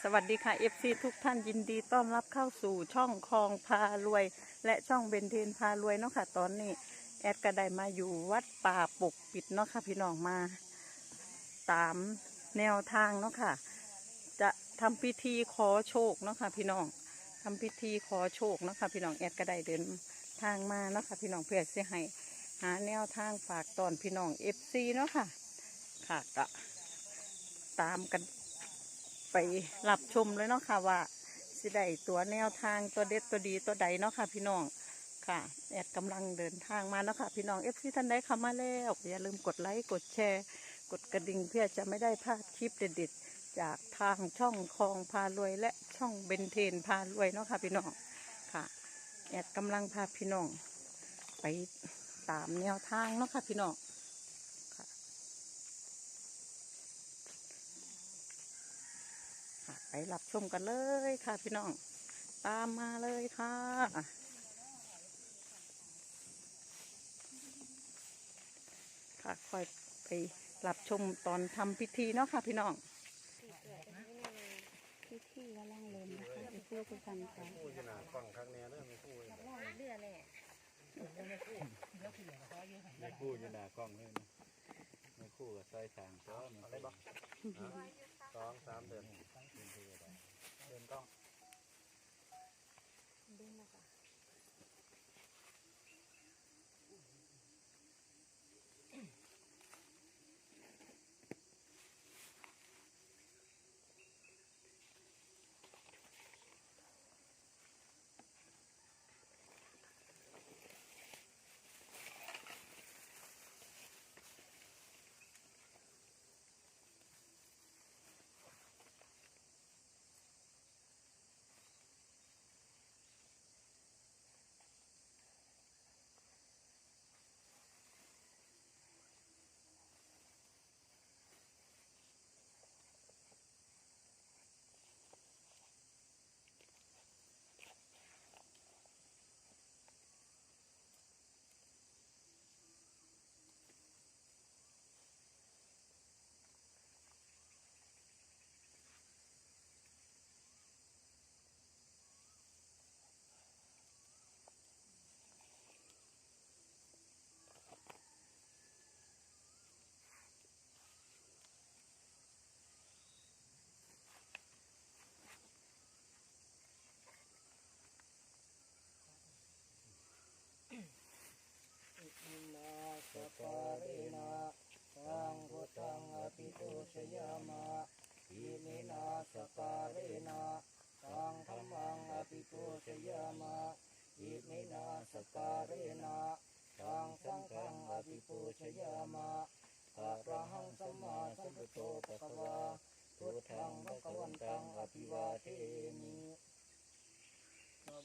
สวัสดีค่ะ FC ทุกท่านยินดีต้อนรับเข้าสู่ช่องคลองพารวย และช่องเบนเทนพารวยเนาะค่ะ ตอนนี้แอดก็ได้มาอยู่วัดป่าปกปิดเนาะค่ะพี่น้องมาตามแนวทางเนาะค่ะ จะทำพิธีขอโชคเนาะค่ะพี่น้องทำพิธีขอโชคเนาะค่ะพี่น้องแอดก็ได้เดินทางมาเนาะค่ะพี่น้องเพื่อจะให้หาแนวทางฝากตอนพี่น้อง FC เนาะค่ะค่ะก็ตามกันไป ไปรับชมเลยเนาะค่ะว่าสิได้ตัวแนวทางตัวเด็ดตัวดีตัวใดเนาะค่ะ พี่น้องค่ะแอดกำลังเดินทางมาเนาะค่ะ พี่น้องเอฟซีท่านใดเข้ามาแล้วอย่าลืมกดไลค์กดแชร์ กดกระดิ่งเพื่อจะไม่ได้พลาดคลิปเด็ดๆจากทางช่องคลองพารวยและช่องเบนเทนพารวยเนาะค่ะ พี่น้องค่ะแอดกำลังพาพี่น้องไปตามแนวทางเนาะค่ะพี่น้อง ค่ะ ไปรับชมกันเลยค่ะพี่น้อง ตามมาเลยค่ะค่ะคอยไปรับชมตอนทำพิธีเนาะค่ะพี่น้องที่ที่กำลังเล่นนะคะที่ที่ทุกท่านค่ะคู่ขนาดฟังครั้งเนี้ยเริ่มมีคู่เลยเรือแหละไม่คู่อยู่หน้ากล้องเลยนะไม่คู่กับซอยสางก็มันไปบอก สองสามเดือนเดินกล้องมาค่ะ นา สารินาสังพุทธังอภิปูชยามะอิมินาสการินาสังธรรมังอภิปูชยามะอิมินาสการินาสังสังฆังอภิปูชยามะอะระหังสัมมาสัมพุทโธปะคะวาพุทธังภะคะวันตังอภิวาเทมิ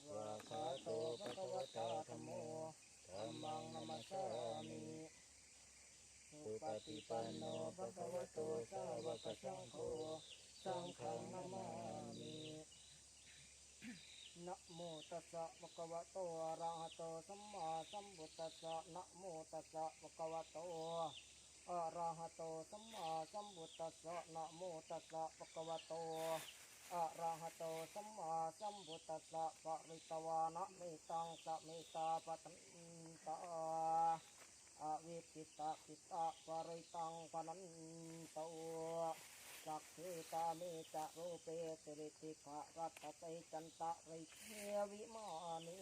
สวะขาโตภะคะวะตาธัมโม ธัมมังนัมสสามิสุป ฏิปันโนภะคะวะโตสาวกสังโฆสังฆังนามามินะโมตัสสะภะคะวะโตอะระหะโตสัมมาสัมพุทธัสสะนะโมตัสสะภะคะวะโตอะระหะโตสัมมาสัมพุทธัสสะนะโมตัสสะภะคะวะโตอะระหะโตสัมมาสัมพุทธัสสะปะริตวานะเมตังสะเมตาปะตันตา อวิปิตาปิตาปริตังปนันโตสักเทตาเมจะรูเปติริติขะรัตเตจันตะริเทวิมานี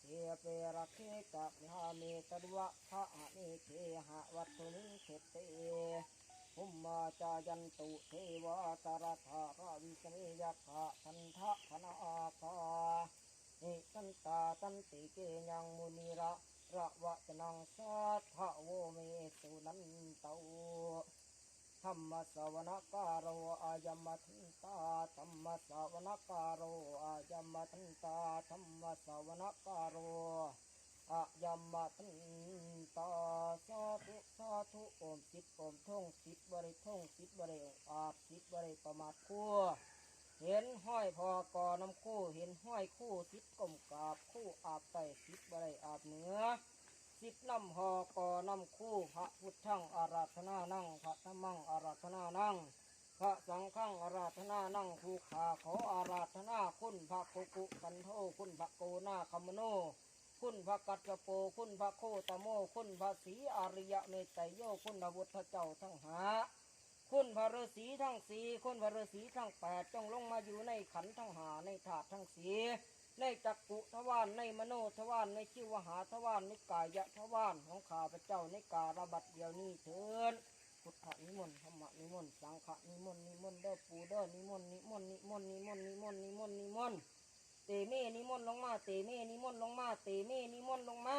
เทเปรเคจะมิหาเมตดวะพระอะเนเคหะวัตถุนิเขตเตภุมมาจายันตุเทวาตระธาราวิสเมยักขะทันทะธนาอาคานิสันตาตันติเกยังมุนิระ ระวะจนังสัทธะโวเมสุนันโตธรรมสวนการโรอายมัทันตาธรรมสวนการโรอายมัทันตาธรรมสวนการโรอะยัมมาทันตาสาธุสาธุอมสิบอมท่องสิบบริท่องสิบบริอาบสิบบริประมาทคู่ เห็นห้อยพอกอน้ำคู่เห็นห้อยคู่สิบกลมกาบคู่อาบไตสิบบริอาบเหนือสิบน้ำหอกอน้ำคู่พระพุทธังอาราธนานั่งพระธรรมังอาราธนานั่งพระสังฆังอาราธนานั่งภูขาขออาราธนาคุณพระกุกุกันโทคุณพระโกนาคมโน คุณพระกัจจโปคุณพระโคตโม คุณพระศรีอาริยเมตไตโยคุณพระพุทธเจ้าทั้งหา คุณพระฤาษีทั้งสี่คุณพระฤาษีทั้งแปดจงลงมาอยู่ในขันทั้งหาในถาดทั้งสีในจักกุทวารในมโนทวารในชิวหาทวารในกายะทวารของข้าพเจ้าในการบัดเดียวนี้เถินพุทธนิมนต์ธรรมนิมนต์สังฆนิมนต์นิมนต์เด้อปูเด้อนิมนต์นิมนต์นิมนต์นิมนต์นิมนต์นิมนต์นิมนต์เตเมนิมนต์ลงมาเตเมนิมนต์ลงมาเตเมนิมนต์ลงมา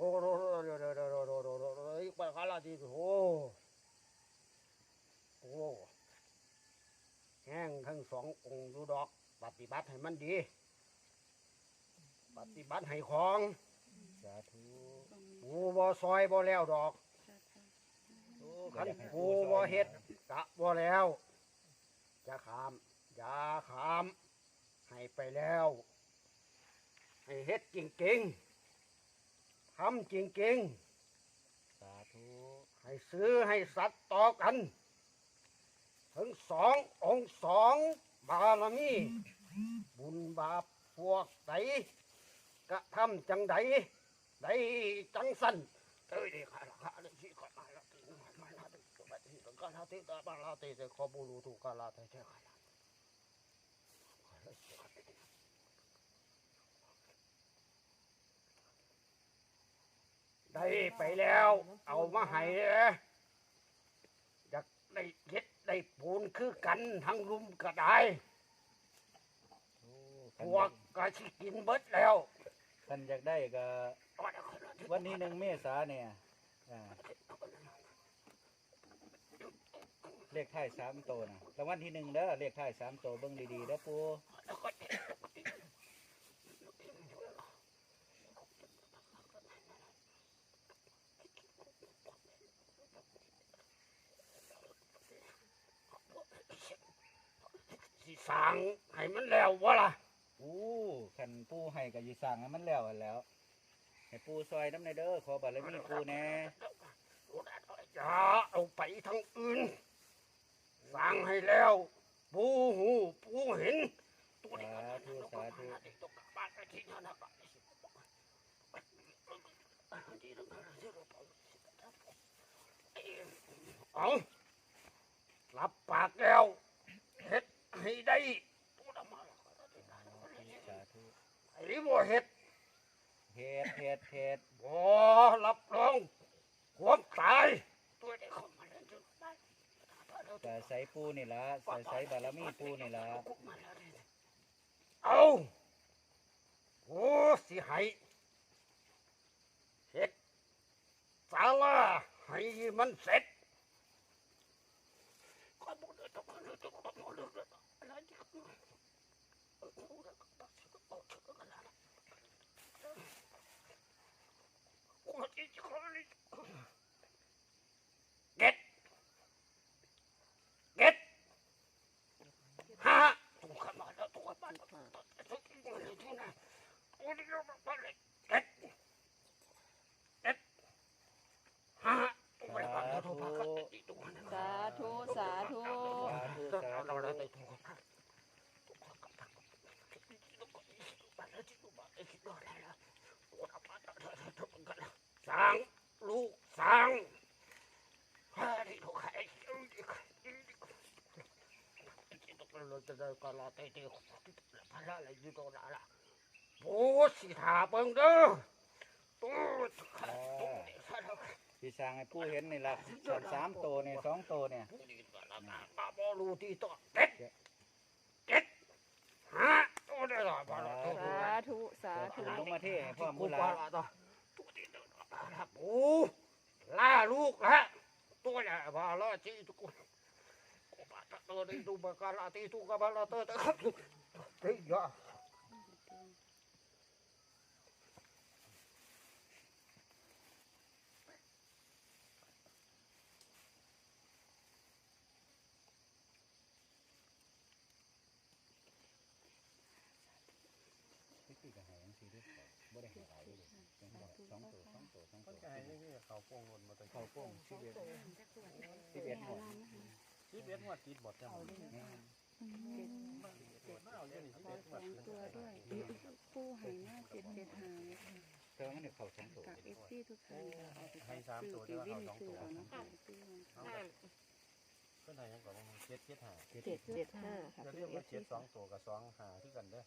โอ้โหโอ้โหโอ้โหโอ้โหโอ้โหโอ้ยปลาคาราดีโอ้โหแห้งทั้งสององค์ดูดอก ปฏิบัติให้มันดี ปฏิบัติให้ของสาธุปูบ่ซอยบ่แล้วดอกขันปูบ่เฮ็ดกะบ่แล้วจะขามอย่าขาม ให้ไปแล้ว ให้เฮ็ดจริงๆ ทำจริงๆสาธุให้ซื้อให้สัตว์ต่อกัน ถึงสององค์สองบารมี บุญบาปพวกใดกระทำจังใดใดจังสันเอ้ยนี่ข้าละข้าเลยที่ข้ามาละที่มามาละที่ตัวที่ตัวกาลาที่ตาบาลาที่จะขอบูรูถูกกาลาที่เจ้าข้าละข้าเลยที่ข้าเลย ได้ไปแล้ว เอามาให้เด้ออยากได้เฮ็ดได้ปูนคือกันทั้งลุมก็ได้โอ้พคันวกก็สิกินเบิดแล้วคันอยากได้ก็วันนี้หนึ่งเมษาเนี่ยอ่าเลขท้ายสามโตวนะรางวัลที่หนึ่งเด้อเลขท้ายสามโตวเบิ่งดีๆเด้อปู สิสั่งให้มันแล้ววะล่ะอู้คันปูให้ก็ยีสั่งให้มันแล้วอันแล้วให้ปูซอยน้ำในเด้อขอบารมีปูแน่อย่าเอาไปทางอื่นสั่งให้แล้วปูหูปูเห็นสาธุสาธุเอารับปากแล้ว เฮ็ดให้ได้สาธุไอ้บ่เฮ็ดเฮ็ดเฮ็ดเฮ็ดบ่รับรองความตายตัวเด็กของมันแต่ใส่ปูนี่ละใส่ใส่บารมีปูนี่ละเอาโอ้สิให้เฮ็ดศาลาให้มันเสร็จ こっちこっち。 เราจะได้ก็รอเตะเตะพระอะไรอยู่ตรงนั้นล่ะโอ้สิถาเบิ่งเด้อตู้อ๋อที่สร้างให้ผู้เห็นนี่ละสามโตเนี่ยสองโตเนี่ยผู้ดีก็ละมาบ่รู้ที่ต่อเต็ดเต็ดฮะโอ้ได้ละบ่ละตู้สาธุสาธุลงมาเทให้พ่อกูมูลาว่าละต่อตู้ที่ต่อละปูล่าลูกละตัวใหญ่บ่ละจีทุกคน กูบาตะตัวนี้ดูบ่กะละที่ทุกกะบ่ละเต ขี่เด้อบ่ได้ให้หลายเด้อสองโตสองโตสองโตสองโตมันก็ให้นี่เขาโป่งหล่นมาตั้งเข้าโป้งสิบเอ็ดบอดหมดสิบเอ็ดงวดติดหมดจังแม่นเจ็ดมาเอาอยู่นี่สิบเอ็ดงสวองตัวด้วยผู้ใหายหน้าเจ็ดเจ็ดหายแต่ว่ามันได้เขาสองโตกับเอฟซีทุกท่านค่ะเอาไปให้สามซื้อตัวทีเดียววิเขานสองซื้อตัวเอานะค่ะซื้อมาเพื่อนไทยยังก่อนว่าเจ็ดเจ็ดหาเจ็ดเจ็ดห้าค่ะจะเรียกว่าเจ็ดสองตัวกับสองหาที่กันเด้อ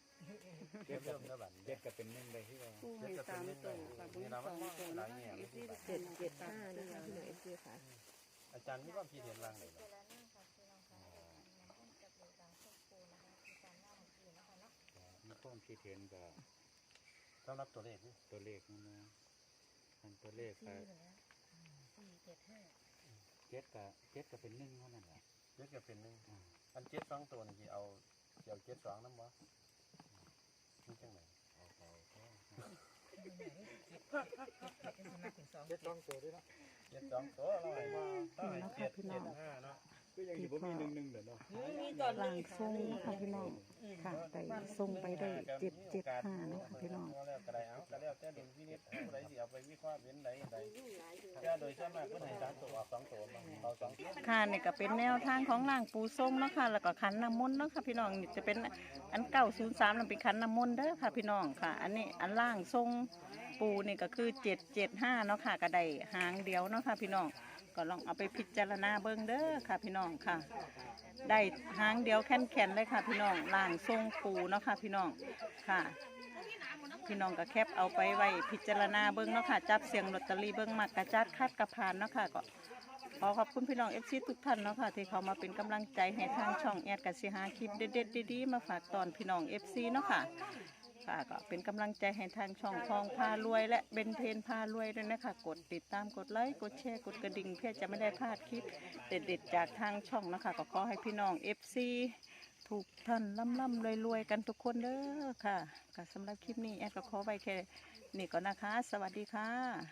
เจ็เริ่ดมกับเริ่มแล้วบัดเจ็ดก็เป็นหนึ่งได้ที่ว่าผู้ให้สามตัวกับบุญสองตัวนะคะเอฟซีทุกท่านเจ็ดเจ็ดห้านะคะพี่น้อเอฟซีค่ะอาจารย์มีความคิดเห็นร่างไหนบ้าง มี ความคิดเห็นกับสำหรับตัวเลขนี่ตัวเลขมันนะอันตัวเลขก็เจ็ดกับเจ็ดก็เป็นหนึ่งเท่านั้นแหละเจ็ดก็เป็นหนึ่งอ่าอันเจ็ดสองตัวนี่สิเอาสิเอาเจ็ดสองน้ำบ่นี่จังไหนเอาเอาเอาเจ็ดต้องตัวด้วยนะเจ็ดสองตัวเราให้ว่าเราให้เจ็ดเจ็ดห้าเนาะ ก็ยังอยู่บ่มีหนึ่งหนึ่งเด้อเนาะล่างทรงค่ะพี่น้องค่ะได้ทรงไปได้เจ็ดเจ็ดห้าเนาะค่ะพี่น้องแล้วก็ได้เอาก็แล้วแต่ดุลพินิจผู้ใดสิเอาไปวิเคราะห์เห็นใดใดแต่โดยส่วนมากเพิ่นให้สามตัวออกสองตัวมาเอาสองตัวค่ะนี่ก็เป็นแนวทางของล่างปูส้มเนาะค่ะแล้วก็ขันน้ำมนต์เนาะค่ะพี่น้องนี่จะเป็นอันเก้าศูนย์สามนั่นเป็นขันน้ำมนต์เด้อค่ะพี่น้องค่ะ อันนี้อันล่างทรงปูนี่ก็คือเจ็ดเจ็ดห้าเนาะค่ะก็ได้หางเดียวเนาะค่ะพี่น้อง ก็ลองเอาไปพิจารณาเบิ่งเด้อค่ะพี่น้องค่ะ ได้หางเดียวแข็งๆเลยค่ะ พี่น้องล่างทรงปูเนาะค่ะพี่น้องค่ะ พี่น้องก็แคปเอาไปไว้พิจารณาเบิ้งเนาะค่ะ จับเสียงลอตเตอรี่เบิ้งมักกระจัดคัดกระพานเนาะค่ะก็ขอขอบคุณพี่น้องเอฟซีทุกท่านเนาะค่ะที่เขามาเป็นกำลังใจให้ทางช่องแอดกับสิหาคลิปเด็ดๆดีๆมาฝากตอนพี่น้องเอฟซีเนาะค่ะ ค่ะก็เป็นกำลังใจให้ทางช่องทองพารวย และเบนเทนพารวยด้วยนะคะ กดติดตามกดไลค์กดแชร์กดกระดิ่งเพื่อจะไม่ได้พลาดคลิปเด็ดๆจากทางช่องนะคะ ก็ขอให้พี่น้องเอฟซีถูกท่านล่ำๆ่รวยรวยๆกันทุกคนเด้อค่ะก็สำหรับคลิปนี้แอดก็ขอไว้แค่นี้ก่อนนะคะ สวัสดีค่ะ